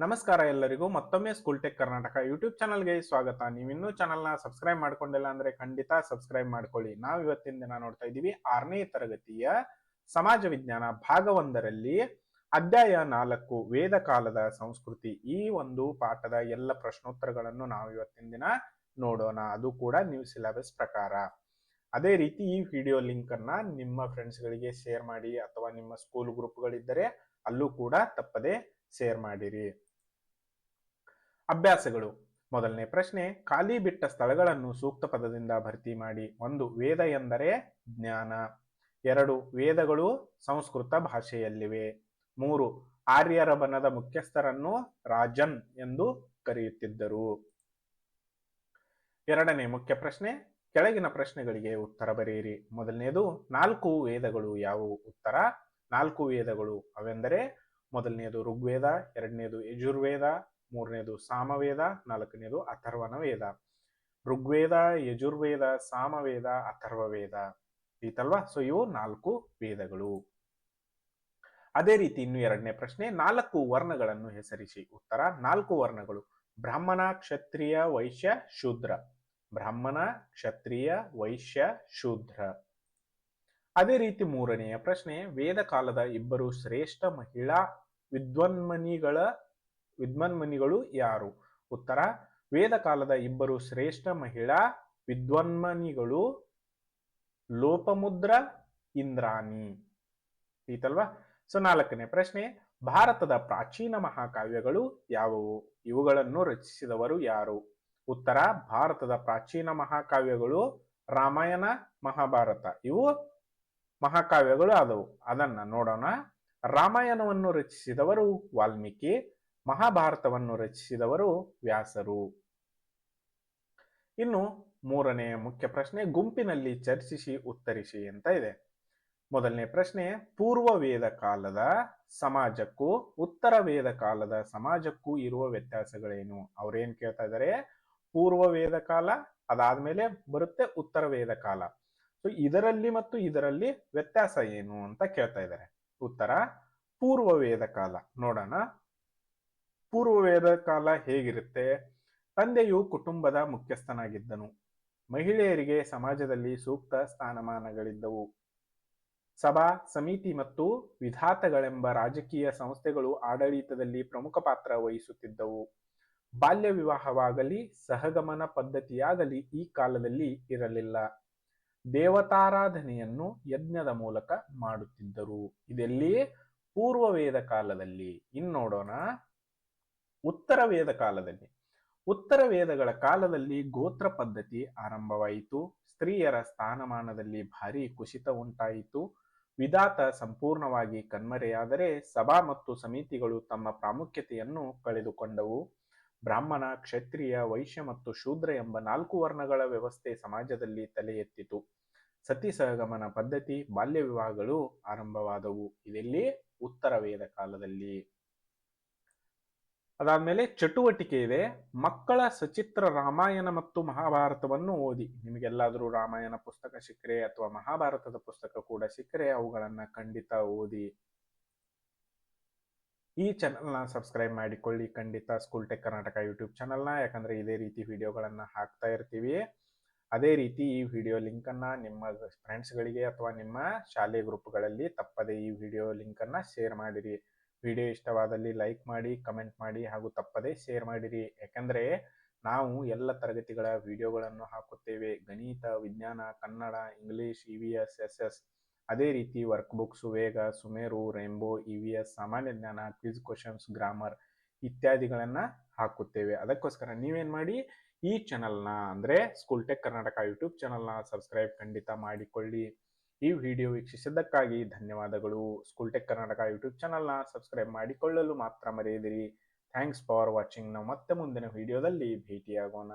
ನಮಸ್ಕಾರ ಎಲ್ಲರಿಗೂ. ಮತ್ತೊಮ್ಮೆ ಸ್ಕೂಲ್ ಟೆಕ್ ಕರ್ನಾಟಕ ಯೂಟ್ಯೂಬ್ ಚಾನಲ್ಗೆ ಸ್ವಾಗತ. ನೀವಿನ್ನೂ ಚಾನಲ್ನ ಸಬ್ಸ್ಕ್ರೈಬ್ ಮಾಡ್ಕೊಂಡಿಲ್ಲ ಅಂದ್ರೆ ಖಂಡಿತ ಸಬ್ಸ್ಕ್ರೈಬ್ ಮಾಡ್ಕೊಳ್ಳಿ. ನಾವು ಇವತ್ತಿನ ದಿನ ನೋಡ್ತಾ ಇದ್ದೀವಿ ಆರನೇ ತರಗತಿಯ ಸಮಾಜ ವಿಜ್ಞಾನ ಭಾಗ ಒಂದರಲ್ಲಿ ಅಧ್ಯಾಯ ನಾಲ್ಕು, ವೇದ ಕಾಲದ ಸಂಸ್ಕೃತಿ ಈ ಒಂದು ಪಾಠದ ಎಲ್ಲ ಪ್ರಶ್ನೋತ್ತರಗಳನ್ನು ನಾವು ಇವತ್ತಿನ ದಿನ ನೋಡೋಣ. ಅದು ಕೂಡ ನ್ಯೂ ಸಿಲೆಬಸ್ ಪ್ರಕಾರ. ಅದೇ ರೀತಿ ಈ ವಿಡಿಯೋ ಲಿಂಕ್ ಅನ್ನ ನಿಮ್ಮ ಫ್ರೆಂಡ್ಸ್ ಗಳಿಗೆ ಶೇರ್ ಮಾಡಿ ಅಥವಾ ನಿಮ್ಮ ಸ್ಕೂಲ್ ಗ್ರೂಪ್ಗಳಿದ್ದರೆ ಅಲ್ಲೂ ಕೂಡ ತಪ್ಪದೆ ಶೇರ್ ಮಾಡಿರಿ. ಅಭ್ಯಾಸಗಳು. ಮೊದಲನೇ ಪ್ರಶ್ನೆ, ಖಾಲಿ ಬಿಟ್ಟ ಸ್ಥಳಗಳನ್ನು ಸೂಕ್ತ ಪದದಿಂದ ಭರ್ತಿ ಮಾಡಿ. ಒಂದು, ವೇದ ಎಂದರೆ ಜ್ಞಾನ. ಎರಡು, ವೇದಗಳು ಸಂಸ್ಕೃತ ಭಾಷೆಯಲ್ಲಿವೆ. ಮೂರು, ಆರ್ಯರ ಬನದ ಮುಖ್ಯಸ್ಥರನ್ನು ರಾಜನ್ ಎಂದು ಕರೆಯುತ್ತಿದ್ದರು. ಎರಡನೇ ಮುಖ್ಯ ಪ್ರಶ್ನೆ ಕೆಳಗಿನ ಪ್ರಶ್ನೆಗಳಿಗೆ ಉತ್ತರ ಬರೆಯಿರಿ. ಮೊದಲನೆಯದು ನಾಲ್ಕು ವೇದಗಳು ಯಾವುವು? ಉತ್ತರ, ನಾಲ್ಕು ವೇದಗಳು ಅವೆಂದರೆ ಮೊದಲನೆಯದು ಋಗ್ವೇದ, ಎರಡನೇದು ಯಜುರ್ವೇದ, ಮೂರನೇದು ಸಾಮವೇದ, ನಾಲ್ಕನೇದು ಅಥರ್ವನ ವೇದ ಋಗ್ವೇದ, ಯಜುರ್ವೇದ, ಸಾಮವೇದ, ಅಥರ್ವವೇದ. ಈತಲ್ವಾ ಸೊ ಇವು ನಾಲ್ಕು ವೇದಗಳು. ಅದೇ ರೀತಿ ಇನ್ನು ಎರಡನೇ ಪ್ರಶ್ನೆ, ನಾಲ್ಕು ವರ್ಣಗಳನ್ನು ಹೆಸರಿಸಿ. ಉತ್ತರ, ನಾಲ್ಕು ವರ್ಣಗಳು. ಬ್ರಾಹ್ಮಣ, ಕ್ಷತ್ರಿಯ, ವೈಶ್ಯ, ಶೂದ್ರ. ಬ್ರಾಹ್ಮಣ, ಕ್ಷತ್ರಿಯ, ವೈಶ್ಯ, ಶೂದ್ರ. ಅದೇ ರೀತಿ ಮೂರನೆಯ ಪ್ರಶ್ನೆ, ವೇದ ಕಾಲದ ಇಬ್ಬರು ಶ್ರೇಷ್ಠ ಮಹಿಳಾ ವಿದ್ವನ್ಮನಿಗಳ, ವಿದ್ವನ್ಮನಿಗಳು ಯಾರು? ಉತ್ತರ, ವೇದ ಕಾಲದ ಇಬ್ಬರು ಶ್ರೇಷ್ಠ ಮಹಿಳಾ ವಿದ್ವನ್ಮನಿಗಳು ಲೋಪಮುದ್ರ ಇಂದ್ರಾಣಿ. ಈತಲ್ವಾ ಸೊ, ನಾಲ್ಕನೇ ಪ್ರಶ್ನೆ, ಭಾರತದ ಪ್ರಾಚೀನ ಮಹಾಕಾವ್ಯಗಳು ಯಾವುವು? ಇವುಗಳನ್ನು ರಚಿಸಿದವರು ಯಾರು? ಉತ್ತರ ಭಾರತದ ಪ್ರಾಚೀನ ಮಹಾಕಾವ್ಯಗಳು ರಾಮಾಯಣ, ಮಹಾಭಾರತ. ಇವು ಮಹಾಕಾವ್ಯಗಳು ಆದವು. ಅದನ್ನ ನೋಡೋಣ. ರಾಮಾಯಣವನ್ನು ರಚಿಸಿದವರು ವಾಲ್ಮೀಕಿ, ಮಹಾಭಾರತವನ್ನು ರಚಿಸಿದವರು ವ್ಯಾಸರು. ಇನ್ನು ಮೂರನೇ ಮುಖ್ಯ ಪ್ರಶ್ನೆ, ಗುಂಪಿನಲ್ಲಿ ಚರ್ಚಿಸಿ ಉತ್ತರಿಸಿ ಅಂತ ಇದೆ. ಮೊದಲನೇ ಪ್ರಶ್ನೆ, ಪೂರ್ವ ವೇದ ಕಾಲದ ಸಮಾಜಕ್ಕೂ, ಉತ್ತರ ವೇದ ಕಾಲದ ಸಮಾಜಕ್ಕೂ ಇರುವ ವ್ಯತ್ಯಾಸಗಳೇನು? ಅವ್ರೇನ್ ಕೇಳ್ತಾ ಇದ್ದಾರೆ ಪೂರ್ವ ವೇದ ಕಾಲ, ಅದಾದ್ಮೇಲೆ ಬರುತ್ತೆ ಉತ್ತರ ವೇದ ಕಾಲ. ಸೊ ಇದರಲ್ಲಿ ಮತ್ತು ಇದರಲ್ಲಿ ವ್ಯತ್ಯಾಸ ಏನು ಅಂತ ಕೇಳ್ತಾ ಇದ್ದಾರೆ. ಉತ್ತರ, ಪೂರ್ವ ವೇದ ಕಾಲ. ನೋಡೋಣ. ಪೂರ್ವ ವೇದ ಕಾಲ ಹೇಗಿರುತ್ತೆ? ತಂದೆಯು ಕುಟುಂಬದ ಮುಖ್ಯಸ್ಥನಾಗಿದ್ದನು. ಮಹಿಳೆಯರಿಗೆ ಸಮಾಜದಲ್ಲಿ ಸೂಕ್ತ ಸ್ಥಾನಮಾನಗಳಿದ್ದವು. ಸಭಾ, ಸಮಿತಿ ಮತ್ತು ವಿಧಾತಗಳೆಂಬ ರಾಜಕೀಯ ಸಂಸ್ಥೆಗಳು ಆಡಳಿತದಲ್ಲಿ ಪ್ರಮುಖ ಪಾತ್ರ ವಹಿಸುತ್ತಿದ್ದವು. ಬಾಲ್ಯ ವಿವಾಹವಾಗಲಿ, ಸಹಗಮನ ಪದ್ಧತಿಯಾಗಲಿ ಈ ಕಾಲದಲ್ಲಿ ಇರಲಿಲ್ಲ. ದೇವತಾರಾಧನೆಯನ್ನು ಯಜ್ಞದ ಮೂಲಕ ಮಾಡುತ್ತಿದ್ದರು. ಇದೆಲ್ಲಿ? ಪೂರ್ವ ವೇದ ಕಾಲದಲ್ಲಿ. ಇನ್ನು ನೋಡೋಣ. ಉತ್ತರ ವೇದ ಕಾಲದಲ್ಲಿ. ಉತ್ತರ ವೇದಗಳ ಕಾಲದಲ್ಲಿ ಗೋತ್ರ ಪದ್ಧತಿ ಆರಂಭವಾಯಿತು. ಸ್ತ್ರೀಯರ ಸ್ಥಾನಮಾನದಲ್ಲಿ ಭಾರಿ ಕುಸಿತ ಉಂಟಾಯಿತು. ವಿಧಾತ ಸಂಪೂರ್ಣವಾಗಿ ಕಣ್ಮರೆಯಾದರೆ ಸಭಾ ಮತ್ತು ಸಮಿತಿಗಳು ತಮ್ಮ ಪ್ರಾಮುಖ್ಯತೆಯನ್ನು ಕಳೆದುಕೊಂಡವು. ಬ್ರಾಹ್ಮಣ, ಕ್ಷತ್ರಿಯ, ವೈಶ್ಯ ಮತ್ತು ಶೂದ್ರ ಎಂಬ ನಾಲ್ಕು ವರ್ಣಗಳ ವ್ಯವಸ್ಥೆ ಸಮಾಜದಲ್ಲಿ ತಲೆ ಎತ್ತಿತು ಸತಿ ಸಹಗಮನ ಪದ್ಧತಿ, ಬಾಲ್ಯ ವಿವಾಹಗಳು ಆರಂಭವಾದವು. ಇದೆಲ್ಲಿ ಉತ್ತರ ವೇದ ಕಾಲದಲ್ಲಿ. ಅದಾದ್ಮೇಲೆ ಚಟುವಟಿಕೆ ಇದೆ. ಮಕ್ಕಳ ಸಚಿತ್ರ ರಾಮಾಯಣ ಮತ್ತು ಮಹಾಭಾರತವನ್ನು ಓದಿ. ನಿಮಗೆಲ್ಲಾದರೂ ರಾಮಾಯಣ ಪುಸ್ತಕ ಸಿಕ್ಕರೆ ಅಥವಾ ಮಹಾಭಾರತದ ಪುಸ್ತಕ ಕೂಡ ಸಿಕ್ಕರೆ ಅವುಗಳನ್ನ ಖಂಡಿತ ಓದಿ. ಈ ಚಾನಲ್ನ ಸಬ್ಸ್ಕ್ರೈಬ್ ಮಾಡಿಕೊಳ್ಳಿ. ಖಂಡಿತ ಸ್ಕೂಲ್ ಟೆಕ್ ಕರ್ನಾಟಕ ಯೂಟ್ಯೂಬ್ ಚಾನಲ್ನ, ಯಾಕಂದರೆ ಇದೇ ರೀತಿ ವಿಡಿಯೋಗಳನ್ನು ಹಾಕ್ತಾ ಇರ್ತೀವಿ. ಅದೇ ರೀತಿ ಈ ವಿಡಿಯೋ ಲಿಂಕನ್ನು ನಿಮ್ಮ ಫ್ರೆಂಡ್ಸ್ಗಳಿಗೆ ಅಥವಾ ನಿಮ್ಮ ಶಾಲೆ ಗ್ರೂಪ್ಗಳಲ್ಲಿ ತಪ್ಪದೆ ಈ ವಿಡಿಯೋ ಲಿಂಕನ್ನು ಶೇರ್ ಮಾಡಿರಿ. ವಿಡಿಯೋ ಇಷ್ಟವಾದಲ್ಲಿ ಲೈಕ್ ಮಾಡಿ, ಕಮೆಂಟ್ ಮಾಡಿ ಹಾಗೂ ತಪ್ಪದೆ ಶೇರ್ ಮಾಡಿರಿ. ಯಾಕಂದ್ರೆ ನಾವು ಎಲ್ಲ ತರಗತಿಗಳ ವಿಡಿಯೋಗಳನ್ನು ಹಾಕುತ್ತೇವೆ. ಗಣಿತ, ವಿಜ್ಞಾನ, Kannada, English, E V S S S ಅದೇ ರೀತಿ work books Vega Sumeru Rainbow E V S ಸಾಮಾನ್ಯ ಜ್ಞಾನ ಕ್ವಿಜ್ ಕ್ವಶನ್ಸ್ ಗ್ರಾಮರ್ ಇತ್ಯಾದಿಗಳನ್ನು ಹಾಕುತ್ತೇವೆ. ಅದಕ್ಕೋಸ್ಕರ ನೀವೇನು ಮಾಡಿ ಈ ಚಾನಲ್ನ ಅಂದ್ರೆ ಸ್ಕೂಲ್ ಟೆಕ್ ಕರ್ನಾಟಕ ಯೂಟ್ಯೂಬ್ ಚಾನಲ್ನ ಸಬ್ಸ್ಕ್ರೈಬ್ ಖಂಡಿತ ಮಾಡಿಕೊಳ್ಳಿ. ಈ ವಿಡಿಯೋ ವೀಕ್ಷಿಸಿದ್ದಕ್ಕಾಗಿ ಧನ್ಯವಾದಗಳು. ಸ್ಕೂಲ್ ಟೆಕ್ ಕರ್ನಾಟಕ ಯೂಟ್ಯೂಬ್ ಚಾನಲ್ನ ಸಬ್ಸ್ಕ್ರೈಬ್ ಮಾಡಿಕೊಳ್ಳಲು ಮಾತ್ರ ಮರೆಯದಿರಿ. ಥ್ಯಾಂಕ್ಸ್ ಫಾರ್ ವಾಚಿಂಗ್ ನಾವು ಮತ್ತೆ ಮುಂದಿನ ವಿಡಿಯೋದಲ್ಲಿ ಭೇಟಿಯಾಗೋಣ.